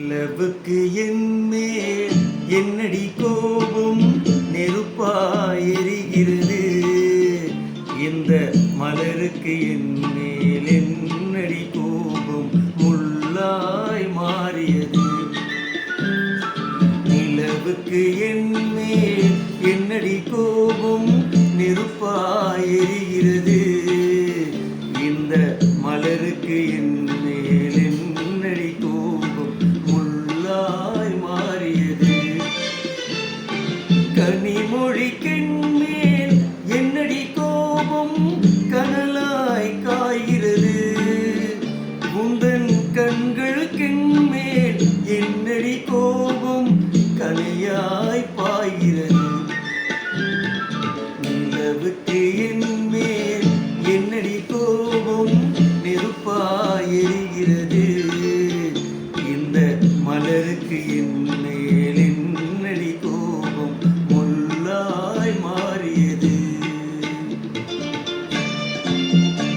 நிலவுக்கு என் என்னடி கோபம்? நெருப்பாய் எரிகிறது இந்த மலருக்கு என்மேல் என்னடி கோபம்? முள்ளாய் மாறியது. நிலவுக்கு என் என்னடி கோபம்? நெருப்பாய் எரிகிறது இந்த மலருக்கு என் கனிமொழிக்கின் கெண்மேல் என்னடி கோபம்? கனலாய் காய்கிறது. முந்தன் கண்களுக்கின் என்னடி கோபம்? கனியாய் பாய்கிறது. நிலவுக்கு என்மேல் என்னடி கோபம்? நெருப்பாய் எரிகிறது. இந்த மலருக்கு என்னை